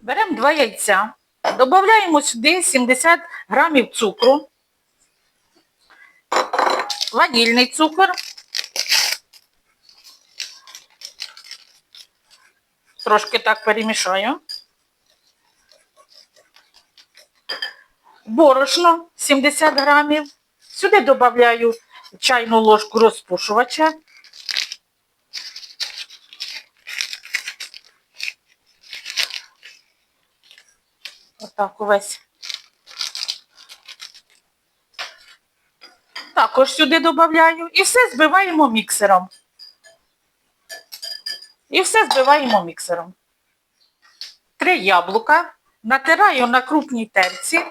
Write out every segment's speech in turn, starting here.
Беремо два яйця, додаємо сюди 70 грамів цукру, ванільний цукор, трошки так перемішаю. Борошно 70 грамів. Сюди додаю чайну ложку розпушувача. Отак увесь. Також сюди додаю. І все збиваємо міксером. І все збиваємо міксером. Три яблука. Натираю на крупній терці.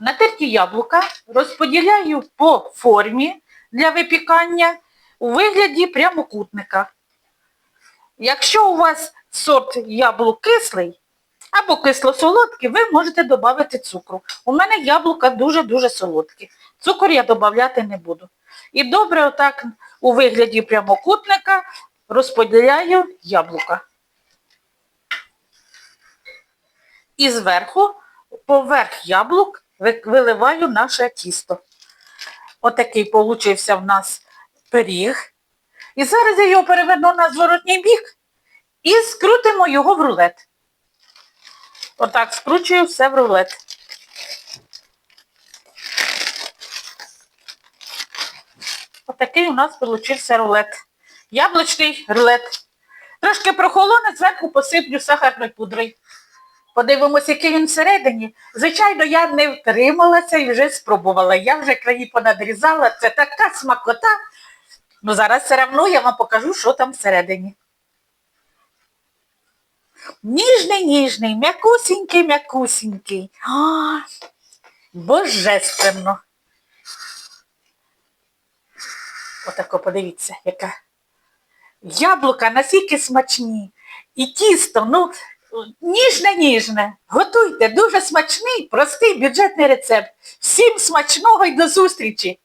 Натерті яблука розподіляю по формі для випікання у вигляді прямокутника. Якщо у вас сорт яблук кислий або кисло-солодкий, ви можете додати цукру. У мене яблука дуже-дуже солодкі. Цукор я додати не буду. І добре отак у вигляді прямокутника розподіляю яблука. І зверху, поверх яблук, виливаю наше тісто. Отакий получився в нас пиріг. І зараз я його переверну на зворотній бік і скрутимо його в рулет. Отак скручую все в рулет. Отакий у нас получився рулет. Яблучний рулет. Трошки прохолоне, зверху посиплю сахарною пудрою. Подивимося, який він всередині. Звичайно, я не втрималася і вже спробувала. Я вже краї понадрізала. Це така смакота. Ну зараз все одно я вам покажу, що там всередині. Ніжний, ніжний, м'якусінький, м'якусінький. Божественно. Отако подивіться, яка. Яблука настільки смачні. І тісто, ну, ніжне-ніжне. Готуйте, дуже смачний, простий бюджетний рецепт. Всім смачного і до зустрічі!